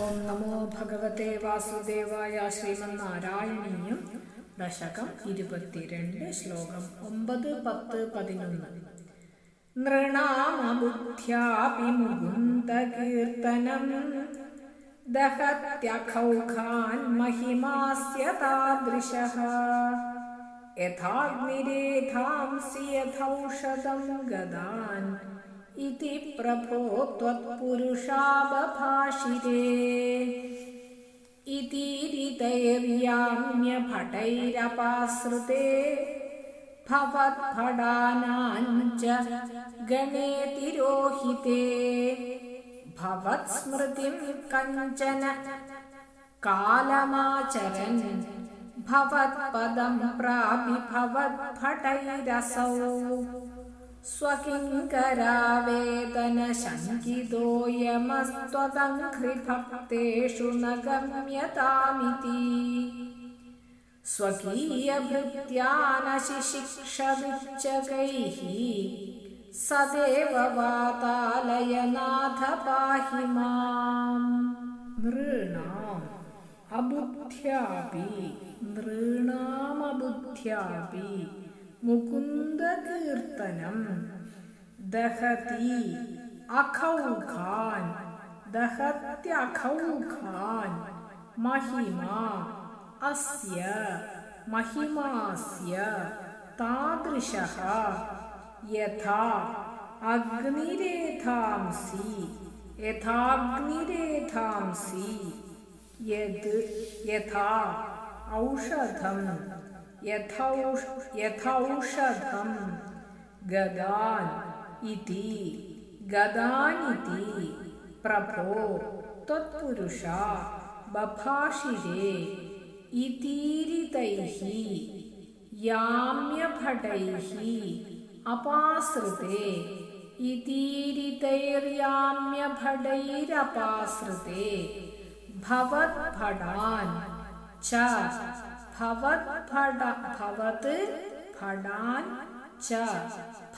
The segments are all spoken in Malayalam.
ഓം നമോ ഭഗവത്തെ വാസുദേവായ ശ്രീമന്നാരായണീയം. ദശകം ഇരുപത്തിരണ്ട് ശ്ലോകം ഒമ്പത് പത്ത് പതിനൊന്ന്. നൃണാമബുദ്ധ്യാപി മുകുന്ദകീർത്തനം യഥാഗ്നിരേധാംസി യഥൗഷധം ഗദാൻ. इति प्रभो त्वत्पुरुषाबभाषिरे इतीरितैर्याम्यभटैरपाश्रिते भवद्भटानाञ्च गणे तिरोहिते भवत्स्मृतिं कञ्चन कालमाचरन्। भवत्पदं प्रापि भवद्भटैरसौ स्वकिङ्करावेदनशङ्कितोऽयमस्त्वदङ्घ्रिभक्तेषु न गम्यतामिति स्वकीयभृत्यानशिशिक्षविच्चकैः सदेव वातालयनाथ पाहि माम् नृणाम् अबुद्ध्यापि नृणामबुद्ध्यापि മുകുന്ദകീർത്തനം. ദഹതി അഖൗഖാൻ. ദഹത്യഖൗഖാൻ മഹിമ അസ്യ. മഹിമാസ്യ. താദൃശഃ. യഥാ അഗ്നിരേധാംസി. യഥാഗ്നിരേധാംസി. യത് യഥാ ഔഷധം. യഥൗഷധം ഗദാൻ ഇതി ഗദാനിതി പ്രഭോ ത്വത്പുരുഷ ബഭാഷിരേ ഇതീരിതൈഃ യാമ്യഭടൈഃ അപാശ്രിതേ ഇതീരിതൈര്യാമ്യഭടൈരപാശ്രിതേ ഭവദ്ഭടാൻ ച ഭവത് ഭട ഭവത് ഭടാൻ ച.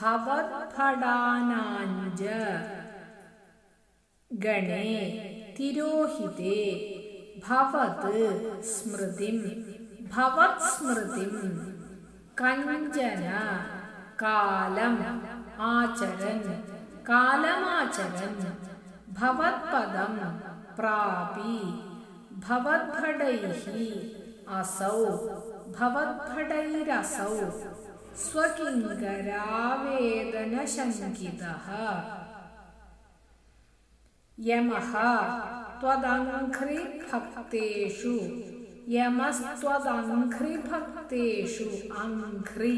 ഭവത് ഭടാനാഞ്ച. ഗണേ തിരോഹിതേ. ഭവത് സ്മൃതിം. ഭവത് സ്മൃതിം. കഞ്ചന കാലം ആചരൻ. കാലമാചരൻ. ഭവത്പദം പ്രാപി. ഭവദ്ഭടൈഃ असौ भवद्भटैरसौ स्वकिङ्करावेदनशङ्कितः यमः त्वदङ्घ्रिभक्तेषु यमस्त्वदङ्घ्रिभक्तेषु अङ्घ्रि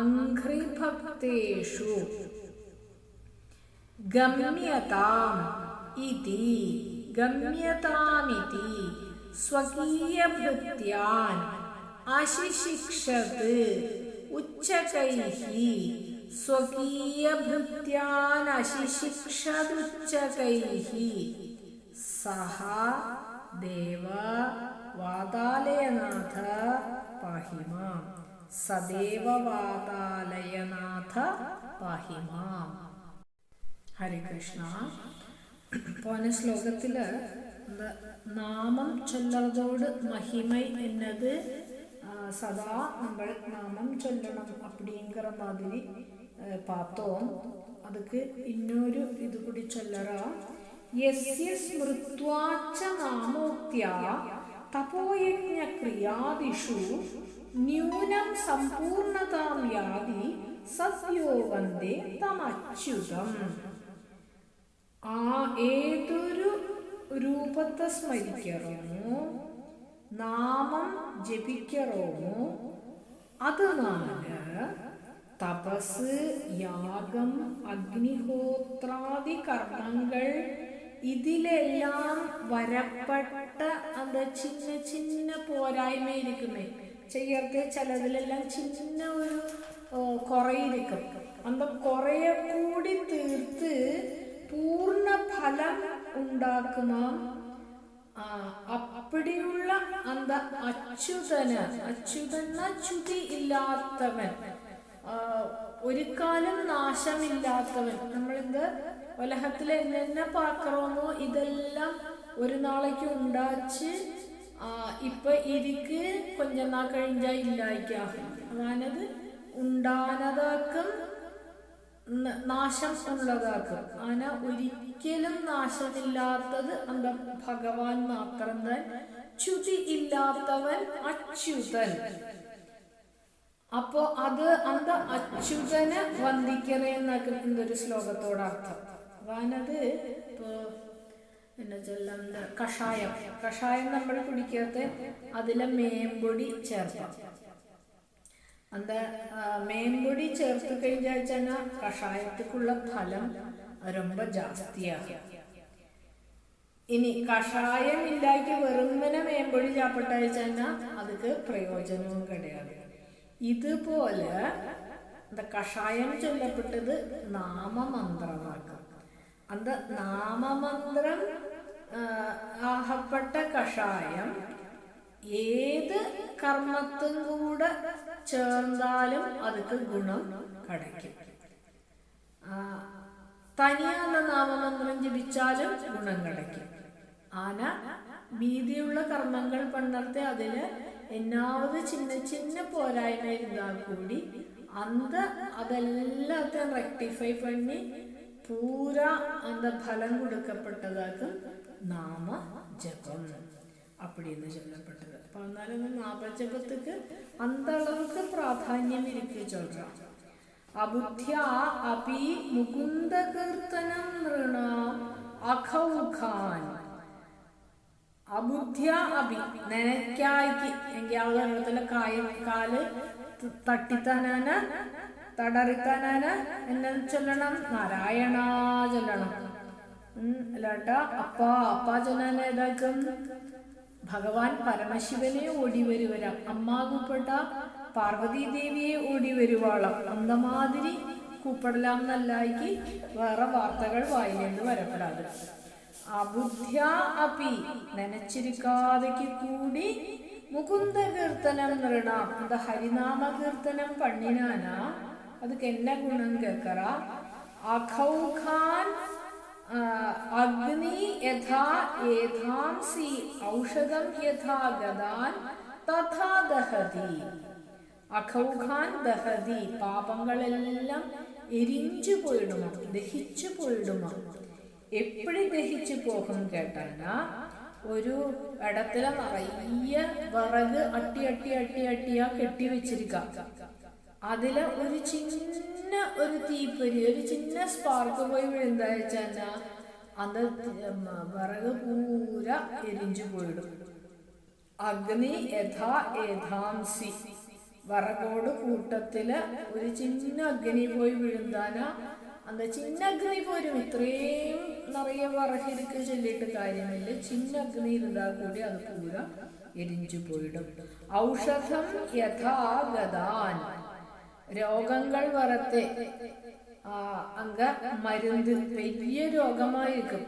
अङ्घ्रिभक्तेषु गम्यताम् इति गम्यतामिति സ്വകീയഭൃത്യാൻ അശിശിക്ഷത് ഉച്ചകൈഃ സ്വകീയഭൃത്യാൻ അശിശിക്ഷതുച്ചകൈഃ സഹ ദേവ വാതാലയനാഥ പാഹിമാം. സദേവ വാതാലയനാഥ പാഹിമാം. ഹരികൃഷ്ണ പോന ശ്ലോകത്തിൽ നാമം ചൊല്ലതോട് മഹിമൈ എന്നത് സദാ നമ്മൾ നാമം ചൊല്ലണം அப்படிங்கிற மாதிரி பார்த்தோம் அதுக்கு இன்னொரு இது കൂടി ചൊല്ലറ യസ്യ സ്മൃത്വാച്ച നാമോക്ത്യാ തപോയജ്ഞ ക്രിയാദിഷു ന്യൂനം സമ്പൂർണതാം യാതി സദ്യോ വന്ദേ തമച്യുതം ആ ഏതൊരു രൂപത്തെ സ്മരിക്കറോമോ നാമം ജപിക്കറോമോ. അത് നാല് തപസ് യാഗം അഗ്നിഹോത്രാദി കർമ്മങ്ങൾ ഇതിലെല്ലാം വരപ്പെട്ട അത് ചിന്ന ചിന്ന പോരായ്മ ഇരിക്കുന്നേ ചെയ്യർക്ക് ചിലതിലെല്ലാം ചിന്ന ഒരു കുറയിരിക്കും. അന്ത കുറയെ കൂടി തീർത്ത് പൂർണ ഫലം ഉണ്ടാക്കുന്ന അപ്പടിയുള്ള അന്ത അച്യുതന് അച്യുതന്ന ചുതി ഇല്ലാത്തവൻ. ഒരു കാലം നാശമില്ലാത്തവൻ. നമ്മളിത് ഉലഹത്തിൽ എന്നെ പാക്കറോമോ ഇതെല്ലാം ഒരു നാളേക്ക് ഉണ്ടാച്ച് ഇപ്പൊ ഇരിക്ക് കൊഞ്ച കഴിഞ്ഞാ ഇല്ലായിക്കാകും അതാണത് ഉണ്ടാനതാക്കും നാശം ഉള്ളതാക്കും ആന ഒരിക്കലും നാശമില്ലാത്തത് എന്താ ഭഗവാൻ മാത്രം തന്നെ. ചുതി ഇല്ലാത്തവൻ അച്യുതൻ. അപ്പോ അത് അന്ത അച്യുതനെ വന്ദിക്കണേ എന്നൊക്കെ എന്തൊരു ശ്ലോകത്തോട് അർത്ഥം. അതാണത് ഇപ്പോ എന്നാ ചൊല്ലാം എന്താ? കഷായം. കഷായം നമ്മൾ കുടിക്കാത്ത അതിലെ മേമ്പൊടി ചേർക്കാം. അത് മേൻപൊടി ചേർത്ത് കഴിഞ്ഞാൽ കഷായത്തിക്കുള്ള ഫലം രൊമ്പ ജാസ്തിയാ. ഇനി കഷായം ഇല്ലാക്കി വെറുങ്ങനെ മേമ്പൊഴി ചാപ്പിട്ടയച്ചാൽ അതുക്ക് പ്രയോജനവും കിടയാണ്. ഇതുപോലെ എന്താ കഷായം ചൊല്ലപ്പെട്ടത് നാമമന്ത്രമാക്കാം. അന്ത നാമമന്ത്രം ആഹപ്പെട്ട കഷായം ഏത് കർമ്മത്തും കൂടെ ചേർന്നാലും അതൊക്കെ ഗുണം കടയ്ക്കും. തനിയാന്ന നാമമന്ത്രം ജപിച്ചാലും ഗുണം കടയ്ക്കും. ആന വീതിയുള്ള കർമ്മങ്ങൾ പണ്ടത്തെ അതിൽ എന്നാവത് ചിന്ന ചിന്ന പോരായ്മ ഇരുന്നാൽ കൂടി അന്ത അതെല്ലാത്തും റെക്ടിഫൈ പണി പൂരാ അന്ത ഫലം കൊടുക്കപ്പെട്ടതാക്കും നാമ ജപം அப்படின்னு சொல்லப்பட்டது அப்போ அதனால இந்த நாமஜபத்துக்கு அந்த அளவுக்கு பிராதானியம் இருக்கு சொல்றான் അബുദ്ധ്യാ അപി മുകുന്ദ കീർത്തനം നൃണാം അഖൗഖാൻ അബുദ്ധ്യ അപി നനയ്ക്കായ്ക്ക് എങ്കിൽ ആ ഉദാഹരണത്തിലെ കായ കാല് ത- തട്ടിത്താനാന തടറിത്താനാന എന്നെ ചൊല്ലണം നാരായണ ചൊല്ലണം ഉം, അല്ലാട്ട അപ്പ അപ്പ ചൊല്ലാൻ ഏതാക്കും ഭഗവാൻ പരമശിവനെ ഓടിവരുവരാം. അമ്മാകുപ്പെട്ട പാർവതീദേവിയെ ഓടിവരുവാളാം. അന്തമാതിരി കൂപ്പടലാം നല്ലായിക്ക് വേറെ വാർത്തകൾ വായിലെന്ന് വരപ്പെടാതെ. അബുദ്ധ്യ അപി നനച്ചിരിക്കാതയ്ക്ക് കൂടി മുകുന്ദ കീർത്തനം നൃണാം. അത് ഹരിനാമ കീർത്തനം പണ്ണിനാന. അത് കെന്ന ഗുണം കേക്കറ. അഖൗഖാൻ അഗ്നി യഥാ ഏതാംസി ഔഷധം യഥാ ഗതാൻ തഥാ ദഹതി. അഖൗഖാൻ ദഹതി പാപങ്ങളെല്ലാം എരിഞ്ചു പോയിടുമോ ദഹിച്ചു പോയിടുമോ എപ്പോഴും ദഹിച്ചു പോകും കേട്ടാ ഒരു ഇടത്തിലെ നിറയെ വിറക് അട്ടി അട്ടി അട്ടി അട്ടിയാ കെട്ടി വെച്ചിരിക്കാം. അതിൽ ഒരു ചിന്ന ഒരു തീപ്പൊരി ഒരു ചിന്ന സ്പാർക്ക് പോയി എന്താ വെച്ചാൽ അത് വിറക് പൂര എരിഞ്ഞു പോയിടും. അഗ്നി യഥാ യഥാംസി വിറകോട് കൂട്ടത്തിൽ ഒരു ചിന്ന അഗ്നി പോയി വിഴുന്താന അന്ത ചിന്ന അഗ്നി പോരും. ഇത്രയും നിറയെ വിറകിരിക്ക് ചൊല്ലിയിട്ട് കാര്യമില്ല. ചിന്ന അഗ്നി ഇരുന്നാൽ കൂടി അത് പൂര എരിഞ്ഞു പോയിടും. ഔഷധം യഥാഗതാൻ. രോഗങ്ങൾ വരത്തെ ആ അങ്ക മരുന്ന് വലിയ രോഗമായിരിക്കും.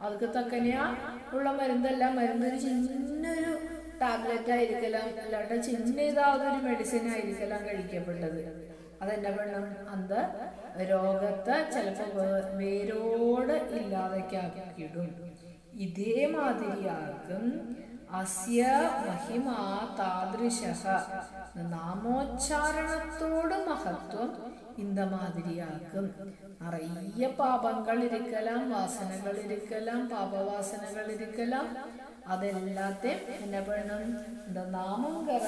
അതൊക്കെ തക്കനെയാ ഉള്ള മരുന്നല്ല. മരുന്നൊരു ചിന്നൊരു ടാബ്ലറ്റ് ആയിരിക്കലാം. അല്ലാണ്ട് ചിന്ന ഇതാതൊരു മെഡിസിൻ ആയിരിക്കലാം കഴിക്കപ്പെട്ടത്. അതെന്നെ വേണം? അന്ത് രോഗത്തെ ചിലപ്പോൾ വേരോട് ഇല്ലാതെ ആക്കിയിടും. ഇതേമാതിരിയാക്കും അസ്യ മഹിമ താദൃശ നാമോച്ചാരണത്തോട് മഹത്വം இந்த மாதிரியாகும் நிறைய பாபங்கள் இருக்கலாம் வாசனைகள் இருக்கலாம் பாப வாசனைகள் இருக்கலாம் അതെല്ലാത്തെയും என்ன பண்ணணும் இந்த നാമങ്കര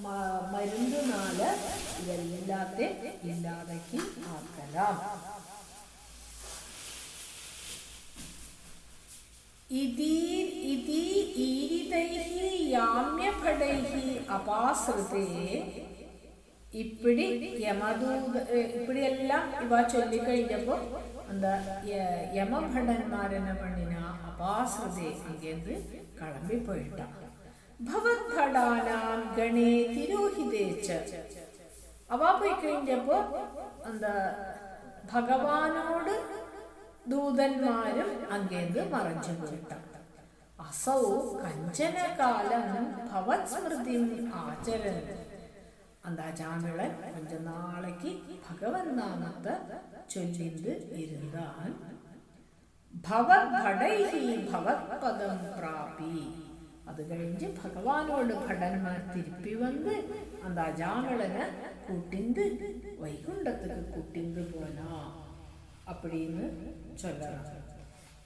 മ- മരുന്നിനാല ഇതെല്ലാത്തെയും ഇല്ലാതാക്കി ആക്കലാം ഇതീ- ഇതി ഈരിതൈഹി യാമ്യഭടൈഹി അപാശ്രിതേ. ഇപ്പിടി യമദൂത ഇപ്പിടിയെല്ലാം ഇവ ചൊല്ലിക്കഴിഞ്ഞപ്പോ എന്താ യമഭടന്മാരെന്ന മണ്ണിന കളമ്പി പോയിട്ട കളമ്പിപ്പോയിട്ട. ഭവദ്ഭടാനാം ഗണേ തിരോഹിതേച്ച. അവ പോയി കഴിഞ്ഞപ്പോ എന്താ ഭഗവാനോട് ദൂതന്മാരും അങ്ങേത് മറച്ചു വീട്ടു അസൗ കഞ്ചന കാലം ഭവത് സ്മൃതി ആചരന് അന്താചാമിളൻ കൊഞ്ച നാളേക്ക് ഭഗവൻ നാമത്തെ ചൊല്ലിന്ത് ഇരുന്താൻ. ഭവദ്ഭടൈഹി പ്രാപി. അത് കഴിഞ്ഞ് ഭഗവാനോട് ഭടന്മാർ തിരുപ്പി വന്ന് അന്താജാമിളന് കൂട്ടിന്ത് വൈകുണ്ഠത്തുക്ക് കൂട്ടിന്ത് പോനാ. അപ്പടിന്ന് அப்படின்னு சொல்லலாம்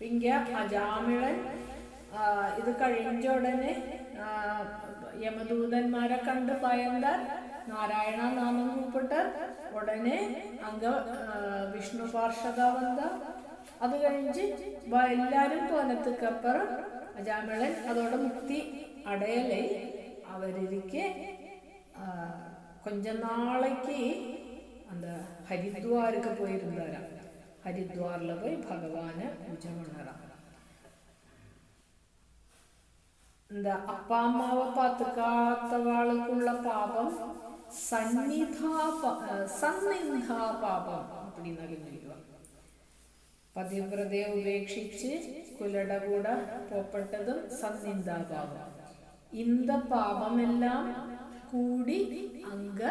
ഇങ്ങ അജാമിളൻ ആ, ഇത് കഴിഞ്ഞ ഉടനെ ആ, യമദൂതന്മാരെ കണ്ട് ഭയന്താൽ നാരായണ നാമം കൂപ്പിട്ട് ഉടനെ അങ്ക ആ, വിഷ്ണു പാർഷദ വന്ന അത് കഴിഞ്ഞ് വ- എല്ലാരും പോനത്തുക്കപ്പുറം അജാമിളൻ അതോടെ മുക്തി അടയലേ അവരിക്ക് கொஞ்ச நாளைக்கு அந்த ஹரித்வாருக்கு போயிருந்தாராம் ಹರಿದ್ವಾರ್ಲ ಹೋಗಿ ಭಗವಾನ ಪೂಜೆ ಮಾಡಾರ എന്താ അപ്പാമ്മാവ പാപം സന്നിധാ സന്നിധാ പാപം അപ്പടിന്നാ കഴിഞ്ഞിരിക്കുക പതിവ്രതയെ ഉപേക്ഷിച്ച് കുലട കൂടെ പോപ്പെട്ടതും സന്നിന്ധാ പാപം. ഇന്ത പാപമെല്ലാം കൂടി അങ്ക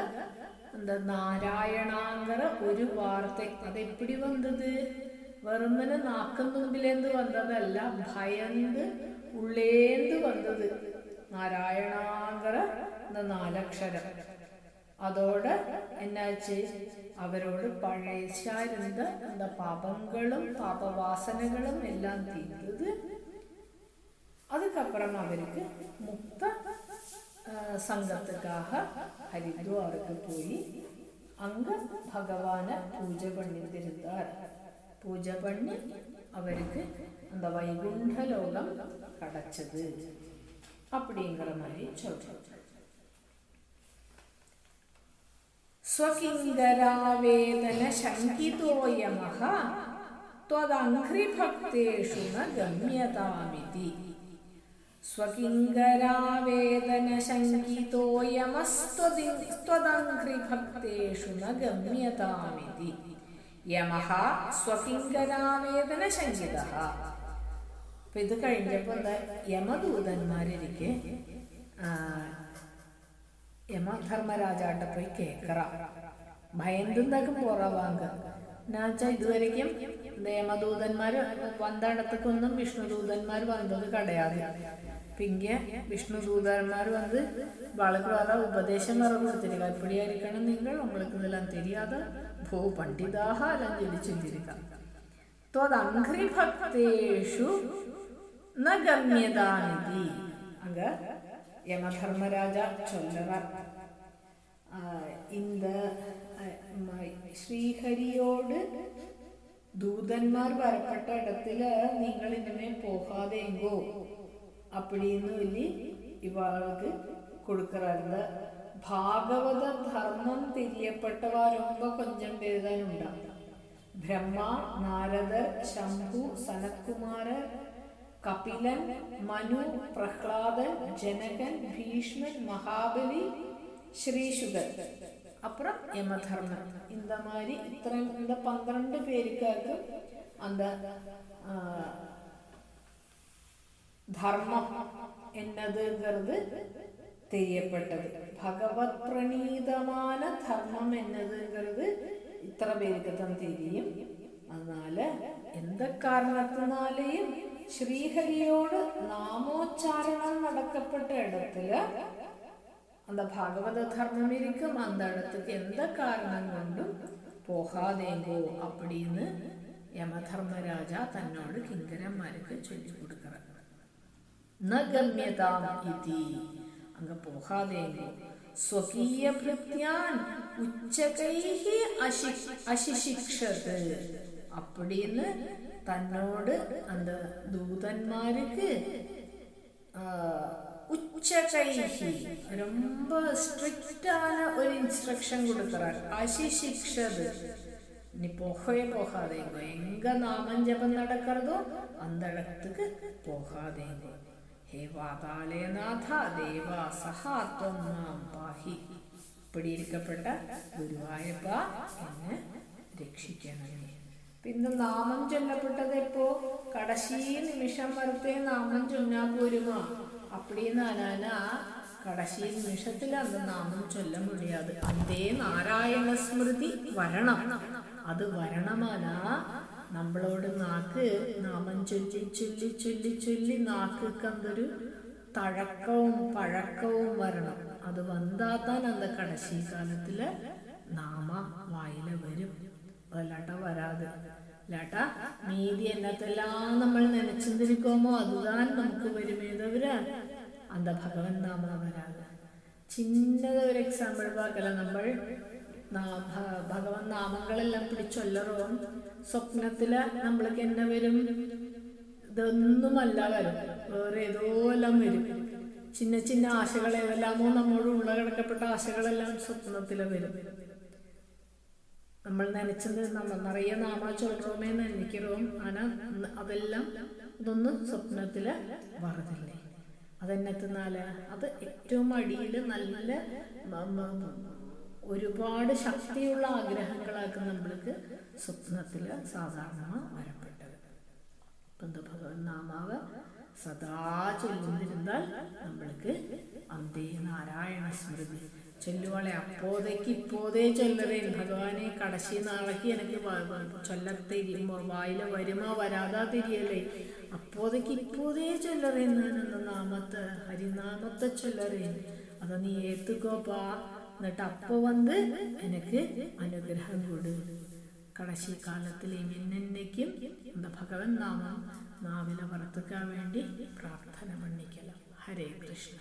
എന്താ നാരായണാങ്കര ഒരു വാർത്ത അത് എപ്പിടി വന്നത് വെറുമനെ നാക്കും മുമ്പിലേന്ത് വന്നതല്ല ഭയന്ന് ഉള്ളേന്ത് വന്നത് നാരായണാങ്കര എന്ന നാലക്ഷരം അതോടെ എന്നാച്ച് അവരോട് പഴയശാരുന്ന എന്താ പാപങ്ങളും പാപവാസനകളും എല്ലാം തീർത്തത് அதுக்கப்புறம் அவருக்கு முக்த அஹ், சங்கத்துக்காக ஹரித்வாருக்கு போய் அங்க பகவான பூஜை பண்ணியிருந்தார் பூஜை பண்ணி அவருக்கு அந்த வைகுண்ட லோகம் கிடைச்சது அப்படிங்கிற மாதிரி சொல்றோம் സ്വകിങ്കരാവേദന ശങ്കിതോയമഹ ത്വദംഘ്രിഭക്തേഷു ന ഗമ്യതാമിതി ശങ്കിതോയമസ്ത്വദംഘ്രിഭക്തേഷു ന ഗമ്യതാമിതി. യമഹ സ്വകിങ്കരാവേദന ശങ്കിത അപ്പൊ ഇത് കഴിഞ്ഞപ്പോ എന്താ? യമദൂതന്മാരിരിക്കെ യമധർമ്മരാജാട്ട പോയി കേക്കറ. ഭയന്തുണ്ടാക്കും പോറവാങ്ക. എന്നുവെച്ചാൽ ഇതുവരെയും ദേമദൂതന്മാർ വന്നടത്തേക്കൊന്നും വിഷ്ണുദൂതന്മാർ വന്നത് കടയാതെ. പിന്നെ വിഷ്ണുദൂതന്മാർ വന്ന് വളരെ വളരെ ഉപദേശം വരെ കൊടുത്തിരിക്കുക എപ്പോഴായിരിക്കണം നിങ്ങൾ? ഉങ്ങൾക്ക് ഇതെല്ലാം തെരിയാതെ ഭൂ പണ്ഡിതാഹ എല്ലാം ജനിച്ചിരിക്കാം ഭക്തേഷു യമധർമ്മരാജ ചൊല്ലവർ. இந்த ശ്രീഹരിയോട് ദൂതന്മാർ വരപ്പെട്ട ഇടത്തിൽ നിങ്ങൾ ഇനിമേ പോകാതെങ്കോ അപ്പടിന്ന് വലി ഇവാൾക്ക് കൊടുക്കാറുണ്ട് ഭാഗവത ധർമ്മം തിരിയപ്പെട്ടവർ കൊഞ്ചം പേരുതാനുണ്ടാവും ബ്രഹ്മ നാരദർ ശംഭു സനത്കുമാരർ കപിലൻ മനു പ്രഹ്ലാദൻ ജനകൻ ഭീഷ്മൻ മഹാബലി ശ്രീശുഗർ அப்புறம் யமதர்மன் இந்த மாதிரி இத்தனை இந்த பன்னிரண்டு பேருக்காக அந்த தர்மம் என்னதுங்கிறது தெரியப்பட்டது பகவத் பிரணீதமான தர்மம் என்னதுங்கிறது ഇത്ര പേർക്ക് താൻ തിരിയും എന്നാൽ എന്ത് കാരണത്തിനാലെയും ശ്രീഹരിയോട് നാമോച്ചാരണം നടക്കപ്പെട്ട ഇടത്തിൽ அந்த பாகவத தர்மம் இருக்கும் அந்த இடத்துக்கு எந்த காரணம் கொண்டும் போகாதேங்கோ அப்படின்னு യമധർമ്മരാജ തന്നോട് കിങ്കരന്മാർക്ക് ചൊല്ലി കൊടുക്കണം ന ഗമ്യതാം ഇതി അങ്ങ് പോകാതേങ്കോ സ്വകീയ ഭൃത്യാൻ ഉച്ചകൈഹി അശി അശിശിക്ഷത് அப்படின்னு തന്നോട് அந்த ദൂതന്മാർക്ക് ഉച്ചി രൊമ്പ സ്ട്രിക്റ്റാണ് ഒരു ഇൻസ്ട്രക്ഷൻ കൊടുക്കറ അശിശിക്ഷത് നീ പോഹേ പോഹാതെ. എങ്ക നാമം ജപം നടക്കറതോ അന്തടത്തക്ക് പോകാതെ ഹേ വാതാലയനാഥ ദേവ സഹാത്വം നാം പാഹി. പിടിയിരിക്കപ്പെട്ട ഗുരുവായപ്പ എന്നെ രക്ഷിക്കണം. പിന്നെ നാമം ചൊല്ലപ്പെട്ടത് എപ്പോ? കടശീ നിമിഷം വരത്തെ നാമം ചൊന്നാ പോരുമാ. அப்படின்னானா கடைசி நிமிஷத்துல அந்த நாமம் சொல்ல முடியாது அதே நாராயண ஸ்மிருதி வரணும் அது வரணுமானா നമ്മളോട് നാക്ക് നാമം ചൊല്ലി ചൊല്ലി ചൊല്ലി ചൊല്ലി നാക്ക് കന്തൊരു തഴക്കവും പഴക്കവും വരണം അത് വന്നാത്താൻ അന്ത കടശി കാലത്തില് നാമ വായില വരും അതല്ലാട്ട വരാതെ ഇല്ലാട്ട നീതി എന്നത്തെല്ലാം നമ്മൾ നനച്ചിരിക്കുമോ അതുതാൻ നമുക്ക് വരുമേതവര് തവിര അന്ത ഭഗവൻ നാമ ചിന്നത ഒരു എക്സാമ്പിൾ പാക്കല നമ്മൾ ഭഗവൻ നാമങ്ങളെല്ലാം പിടിച്ചൊല്ലറോം സ്വപ്നത്തിൽ നമ്മൾക്ക് എന്നെ വരും ഇതൊന്നുമല്ല വരും. വേറെ ഏതോ എല്ലാം വരും. ചിന്ന ചിന്ന ആശകൾ ഏതെല്ലാമോ നമ്മോട് ഉള്ള കിടക്കപ്പെട്ട ആശകളെല്ലാം സ്വപ്നത്തിൽ വരും. നമ്മൾ നനച്ചത് നിറയെ നാമ ചൊല്ലുമേ നനയ്ക്കറോം ആണ് അതെല്ലാം ഇതൊന്ന് സ്വപ്നത്തിൽ വറുതില്ലേ? അതെന്നെത്തുന്നാൽ അത് ഏറ്റവും അടിയിൽ നല്ല ഒരുപാട് ശക്തിയുള്ള ആഗ്രഹങ്ങളാക്കി നമ്മൾക്ക് സ്വപ്നത്തിൽ സാധാരണ വരപ്പെട്ടത്. ബന്ധു ഭഗവൻ നാമാവ് സദാ ചൊല്ലുന്നിരുന്നാൽ നമ്മൾക്ക് അന്തേ നാരായണ സ്മൃതി. ചൊല്ലുവാളെ അപ്പോതേക്ക് ഇപ്പോതേ ചൊല്ലറേൻ ഭഗവാനെ കടശി നാളേക്ക് എനിക്ക് ചൊല്ലത്തിരിയുമ്പോ വായില വരുമോ വരാതാ തിരിയല്ലേ. അപ്പോതേക്ക് ഇപ്പോതേ ചൊല്ലറേൻ ഞാനെന്ന നാമത്തെ ഹരിനാമത്തെ ചൊല്ലറേൻ. അത നീ ഏത്തുക്കോപ്പാ എന്നിട്ട് അപ്പോ വന്ന് എനിക്ക് അനുഗ്രഹം കൊടു. കടശി കാലത്തിലെ എന്നേക്കും എന്താ ഭഗവൻ നാമം നാവിലെ വർത്തുക്കാൻ വേണ്ടി പ്രാർത്ഥന പണിക്കല ഹരേ കൃഷ്ണ.